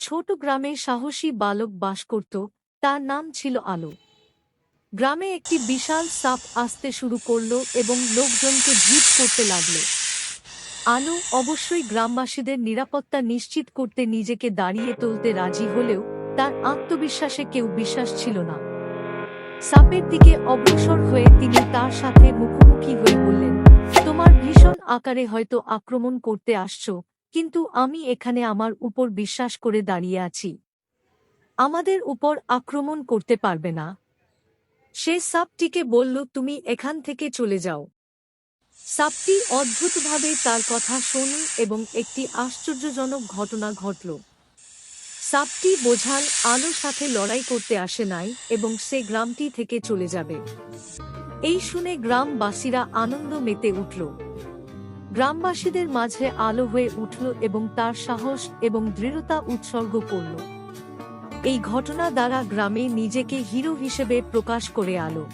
ছোট গ্রামে সাহসী বালক বাস করত, তার নাম ছিল আলো। গ্রামে একটি বিশাল সাপ আসতে শুরু করল এবং লোকজনকে ভিড় করতে লাগল। আলো অবশ্যই গ্রামবাসীদের নিরাপত্তা নিশ্চিত করতে নিজেকে দাঁড়িয়ে তুলতে রাজি হলেও তার আত্মবিশ্বাসে কেউ বিশ্বাস ছিল না। সাপের দিকে অগ্রসর হয়ে তিনি তার সাথে মুখোমুখি হয়ে বললেন, তোমার ভীষণ আকারে হয়তো আক্রমণ করতে আসছো কিন্তু আমি এখানে আমার উপর বিশ্বাস করে দাঁড়িয়ে আছি। আমাদের উপর আক্রমণ করতে পারবে না। সে সাপটিকে বলল, তুমি এখান থেকে চলে যাও। সাপটি অদ্ভুতভাবে তার কথা শোনে এবং একটি আশ্চর্যজনক ঘটনা ঘটল। সাপটি বোঝাল আলোর সাথে লড়াই করতে আসে নাই এবং সে গ্রামটি থেকে চলে যাবে। এই শুনে গ্রামবাসীরা আনন্দ মেতে উঠল। গ্রামবাসীদের মাঝে আলো হয়ে উঠল এবং তার সাহস এবং দৃঢ়তা উৎসর্গ করল। এই ঘটনা দ্বারা গ্রামে নিজেকে হিরো হিসেবে প্রকাশ করে আলো।